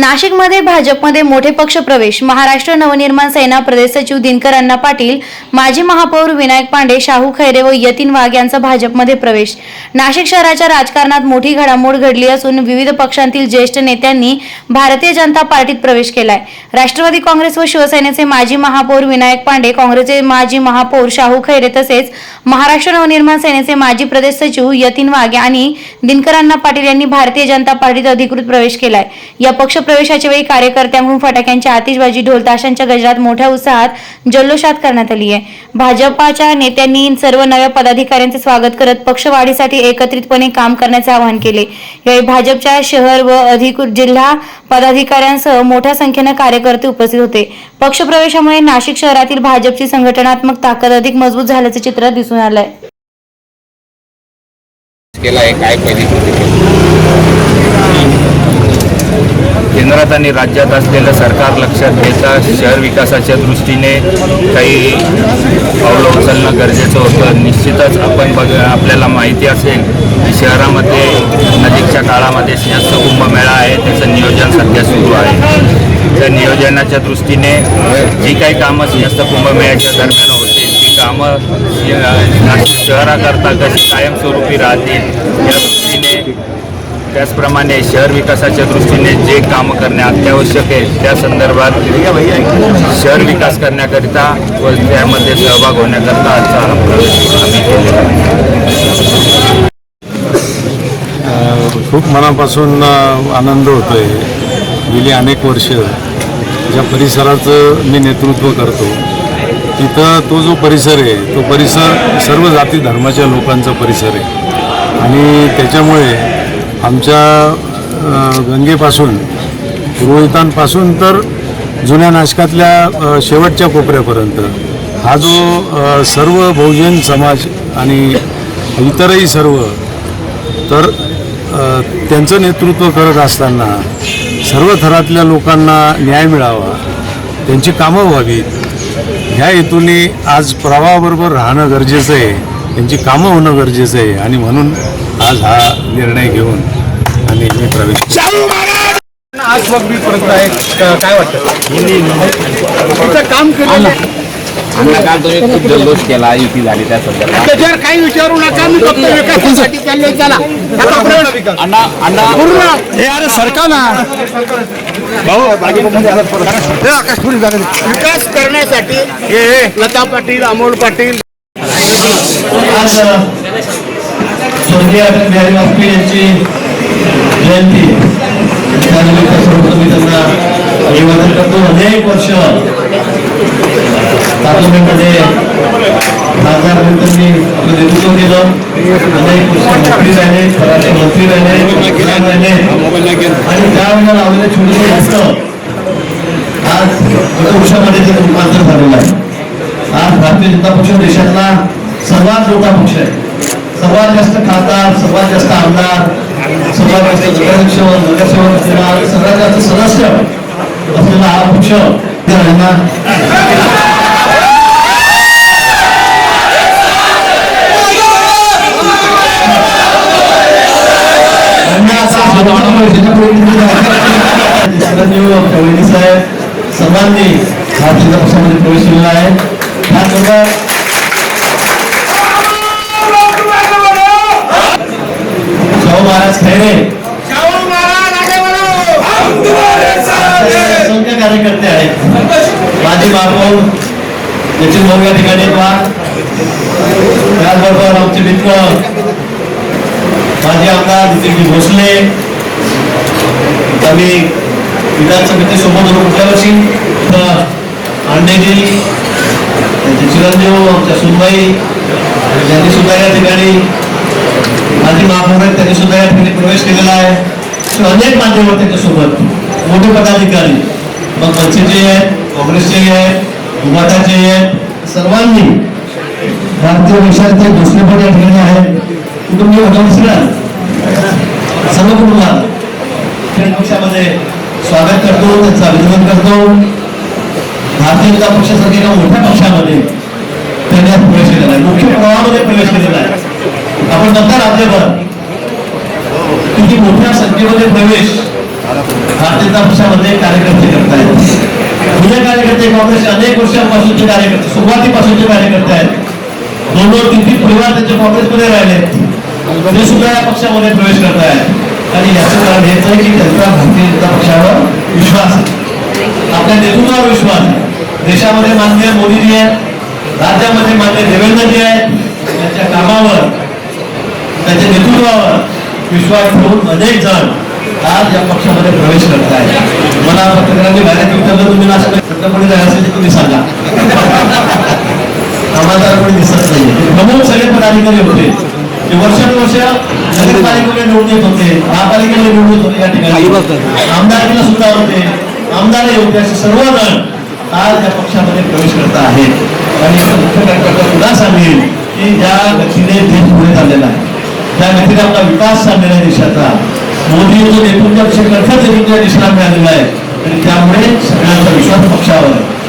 नाशिकमध्ये भाजपमध्ये मोठे पक्ष प्रवेश. महाराष्ट्र नवनिर्माण सेना प्रदेश सचिव दिनकर अण्णा पाटील माजी महापौर विनायक पांडे शाहू खैरे व यतीन वाघ यांचा भाजपमध्ये प्रवेश. नाशिक शहराच्या राजकारणात मोठी घडामोड घडली असून विविध पक्षांतील ज्येष्ठ नेत्यांनी भारतीय जनता पार्टीत प्रवेश केलाय. राष्ट्रवादी काँग्रेस व शिवसेनेचे माजी महापौर विनायक पांडे काँग्रेसचे माजी महापौर शाहू खैरे तसेच महाराष्ट्र नवनिर्माण सेनेचे माजी प्रदेश सचिव यतीन वाघ आणि दिनकर अण्णा पाटील यांनी भारतीय जनता पार्टीत अधिकृत प्रवेश केलाय. या पक्ष प्रवेशाच्या वेळी कार्यकर्त्यांकडून फटाक्यांची आतिषबाजी ढोल ताशांच्या गजरात मोठ्या उत्साहात जल्लोषात करण्यात आली आहे. भाजपाच्या नेत्यांनी सर्व नव्या पदाधिकाऱ्यांचे स्वागत करत पक्षवाढीसाठी एकत्रितपणे काम करण्याचे आवाहन केले. यावेळी भाजपच्या शहर व अधिकृत जिल्हा पदाधिकाऱ्यांसह मोठ्या संख्येनं कार्यकर्ते उपस्थित होते. पक्षप्रवेशामुळे नाशिक शहरातील भाजपची संघटनात्मक ताकद अधिक मजबूत झाल्याचे चित्र दिसून आलंय. केला आहे काय पहिली केंद्रात आणि राज्यात असलेलं सरकार लक्षात घेता शहर विकासाच्या दृष्टीने काही पावलं उचलणं गरजेचं होतं. निश्चितच आपण बघ आपल्याला माहिती असेल की शहरामध्ये नजीकच्या काळामध्ये सिंहस्थ कुंभमेळा आहे त्याचं नियोजन सध्या सुरू आहे. त्या नियोजनाच्या दृष्टीने जी काही कामं सिंहस्थ कुंभमेळ्याच्या दरम्यान होतील ती कामं नाशिक शहराकरता कशी कायमस्वरूपी राहतील या दृष्टीने त्याचप्रमाणे शहर विकासाच्या दृष्टीने जे कामं करणे अत्यावश्यक आहे त्या संदर्भात शहर विकास करण्याकरिता व त्यामध्ये सहभाग होण्याकरता आजचा हा प्रवेश आम्ही केलेला खूप मनापासून आनंद होतो आहे गेली अनेक वर्ष ज्या परिसराचं मी नेतृत्व करतो तिथं तो जो परिसर आहे तो परिसर सर्व जाती धर्माच्या लोकांचा परिसर आहे. आणि त्याच्यामुळे आमच्या गंगेपासून रोहितांपासून तर जुन्या नाशकातल्या शेवटच्या कोपऱ्यापर्यंत. हा जो सर्व बहुजन समाज आणि इतरही सर्व तर त्यांचं नेतृत्व करत असताना सर्व थरातल्या लोकांना न्याय मिळावा त्यांची कामं व्हावीत ह्या हेतूने आज प्रवाहाबरोबर राहणं गरजेचं आहे त्यांची कामं होणं गरजेचं आहे. आणि म्हणून आज हा निर्णय घेऊन आणि मी प्रवेश. आज मग मी परत आहे. काय वाटतं? काम केलं तुम्ही खूप जल्लोष केला युती झाली त्या संदर्भात. त्याच्यावर काही विचारू नका मी फक्त विकासासाठी चाललोय. चला आता प्रवेश- अण्णा अण्णा. पूर्ण. हे अरे सरका ना. विकास करण्यासाठी हे लता पाटील अमोल पाटील. स्वर्गीय बिहारी वाजपेयी यांची जयंती. त्यानिमित्त सर्वप्रथम मी त्यांना अभिवादन करतो. अनेक वर्ष पार्लमेंटमध्ये खासदार म्हणून त्यांनी आपलं नेतृत्व केलं. अनेक वर्ष मंत्री राहिले परराष्ट्र मंत्री राहिले पंतप्रधान राहिले. आणि त्यावेळेला लावलेले छोटे जास्त आज वृक्षामध्ये त्याचं रूपांतर झालेलं आहे. आज भारतीय जनता पक्ष देशातला सर्वात मोठा पक्ष आहे. सर्वात जास्त खासदार सर्वात जास्त आमदार सर्वात जास्त नगराध्यक्ष नगरसेवक असलेला सर्वात जास्त सदस्य असलेला हा पक्ष राहणार. सर्वांनी भारतीय जनता पक्षामध्ये प्रवेश केलेला आहे. त्याचबरोबर महाराज खैरे? असंख्य कार्यकर्ते आहेत नितीन भाऊ या ठिकाणी त्याचबरोबर आमचे मित्र माजी आमदार नितीनजी भोसले। आम्ही विधानसभेचे सोबत होतो कुठल्या वर्षी तर अंडेजी त्यांचे चिरंजीव आमच्या सुनबाई त्यांनी सुद्धा या ठिकाणी माजी महापौर आहेत त्यांनी सुद्धा या ठिकाणी प्रवेश केलेला आहे. अनेक माध्यमात त्याच्यासोबत मोठे पदाधिकारी मग मनसेचे आहेत काँग्रेसचे आहेत उभाटाचे आहेत सर्वांनी भारतीय देशाचे दुसरे पण या ठिकाणी आहेत. कुटुंबीय घटनाश्रीला सर्व कुटुंबात पक्षामध्ये स्वागत करतो त्यांचं अभिनंदन करतो. भारतीय जनता पक्षासारख्या मोठ्या पक्षामध्ये त्यांनी प्रवेश केलेला आहे. मुख्य प्रवाहामध्ये प्रवेश केलेला आहे. आपण बघता राज्यभर किती मोठ्या संख्येमध्ये प्रवेश भारतीय पक्षामध्ये कार्यकर्ते करतायत. जुने कार्यकर्ते काँग्रेसचे अनेक वर्षांपासूनचे कार्यकर्ते सुरुवातीपासूनचे कार्यकर्ते आहेत. दोन दोन तीन तीन परिवार त्यांचे काँग्रेसमध्ये राहिले आहेत. ते सुद्धा या पक्षामध्ये प्रवेश करत आहेत आणि याचं कारण हेच आहे की त्यांचा भारतीय जनता पक्षावर विश्वास आहे. आपल्या नेतृत्वावर विश्वास आहे. देशामध्ये मान्य मोदीजी आहेत राज्यामध्ये मान्य देवेंद्रजी आहेत. त्यांच्या कामावर त्यांच्या नेतृत्वावर विश्वास ठेवून अनेक जण आज या पक्षामध्ये प्रवेश करत आहेत मला पत्रकारांनी बाहेर विचारलं तुम्ही ना पत्रपणे जायचं असेल तर तुम्ही सांगा. आम्हाला कोणी दिसत नाही प्रमुख सगळे पदाधिकारी होते. ते वर्षानुवर्ष नगरपालिकेमध्ये निवडून येत होते. महापालिकेमध्ये निवडून येत होते या ठिकाणी. आमदारकीला सुद्धा होते. आमदारही होते असे सर्वजण आज या पक्षामध्ये प्रवेश करत आहेत. आणि मुख्य कार्यकर्ता पुन्हा सांगेल की ज्या गतीने देश पुढे चाललेला आहे. त्या गतीने आपला विकास चाललेला आहे देशाचा. मोदी जो नेतृत्वापेक्षा कणखर नेतृत्व देशाला मिळालेला आहे. आणि त्यामुळे सगळ्यांचा विश्वास पक्षावर आहे.